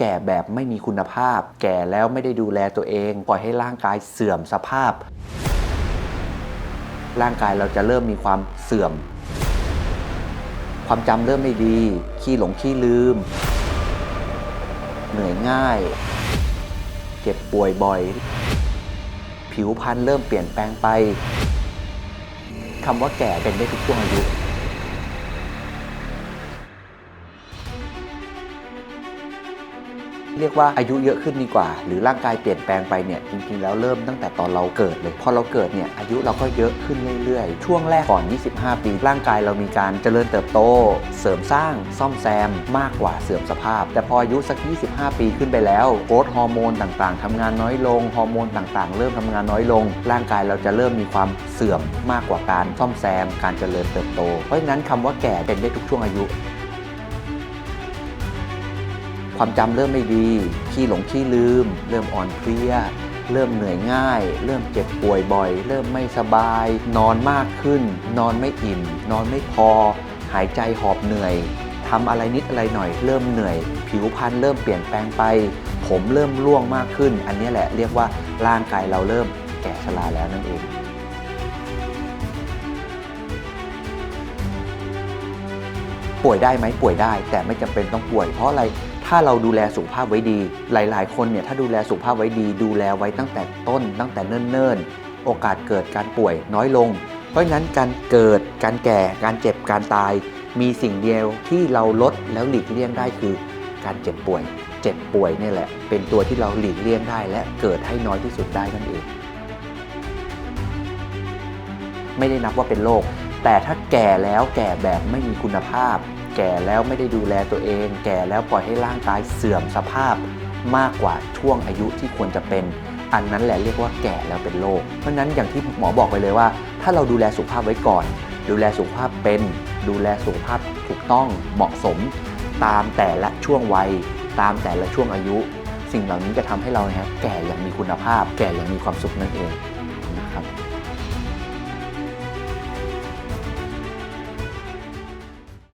แก่แบบไม่มีคุณภาพ แก่แล้วไม่ได้ดูแลตัวเอง ปล่อยให้ร่างกายเสื่อมสภาพ ร่างกายเราจะเริ่มมีความเสื่อม ความจำเริ่มไม่ดี ขี้หลงขี้ลืม เหนื่อยง่าย เจ็บป่วยบ่อย ผิวพรรณเริ่มเปลี่ยนแปลงไปคำว่าแก่เป็นได้ทุกช่วงอายุ เรียกว่าอายุเยอะขึ้นดีกว่า หรือร่างกายเปลี่ยนแปลงไปเนี่ยจริงๆแล้วเริ่มตั้งแต่ตอนเราเกิดเลย พอเราเกิดเนี่ยอายุเราก็เยอะขึ้นเรื่อยๆ ช่วงแรกก่อน 25 ปี ร่างกายเรามีการเจริญเติบโต เสริมสร้าง ซ่อมแซม มากกว่าเสื่อมสภาพ แต่พออายุสัก 25 ปีขึ้นไปแล้วโกรทฮอร์โมนต่างๆทำงานน้อยลงฮอร์โมนต่างๆ เริ่มทำงานน้อยลง ร่างกายเราจะเริ่มมีความเสื่อมมากกว่าการซ่อมแซม การเจริญเติบโต เพราะฉะนั้นคำว่าแก่เป็นได้ทุกช่วงอายุ ความจำเริ่มไม่ดี ขี้หลงขี้ลืม เริ่มอ่อนเพลีย เริ่มเหนื่อยง่าย เริ่มเจ็บป่วยบ่อย เริ่มไม่สบาย นอนมากขึ้น นอนไม่อิ่ม นอนไม่พอ หายใจหอบเหนื่อยทำอะไรนิดอะไรหน่อยเริ่มเหนื่อย ผิวพรรณเริ่มเปลี่ยนแปลงไป ผมเริ่มร่วงมากขึ้น อันนี้แหละเรียกว่าร่างกายเราเริ่มแก่ชราแล้วนั่นเองป่วยได้ไหมป่วยได้ แต่ไม่จำเป็นต้องป่วยเพราะอะไร ถ้าเราดูแลสุขภาพไว้ดี หลาย ๆ คนเนี่ยถ้าดูแลสุขภาพไว้ดี ดูแลไว้ตั้งแต่ต้น ตั้งแต่เนิ่น ๆ โอกาสเกิดการป่วยน้อยลง เพราะฉะนั้นการเกิดการแก่การเจ็บการตาย มีสิ่งเดียวที่เราลดแล้วหลีกเลี่ยงได้คือการเจ็บป่วย เจ็บป่วยเนี่ยแหละ เป็นตัวที่เราหลีกเลี่ยงได้ และเกิดให้น้อยที่สุดได้นั่นเองไม่ได้นับว่าเป็นโรคแต่ถ้าแก่แล้วแก่แบบไม่มีคุณภาพ แก่แล้วไม่ได้ดูแลตัวเอง แก่แล้วปล่อยให้ร่างกายเสื่อมสภาพมากกว่าช่วงอายุที่ควรจะเป็น อันนั้นแหละเรียกว่าแก่แล้วเป็นโรคเพราะนั้นอย่างที่หมอบอกไปเลยว่า ถ้าเราดูแลสุขภาพไว้ก่อน ดูแลสุขภาพเป็น ดูแลสุขภาพถูกต้องเหมาะสม ตามแต่ละช่วงวัย ตามแต่ละช่วงอายุ สิ่งเหล่านี้จะทำให้เราแก่อย่างมีคุณภาพ แก่อย่างมีความสุขนั่นเอง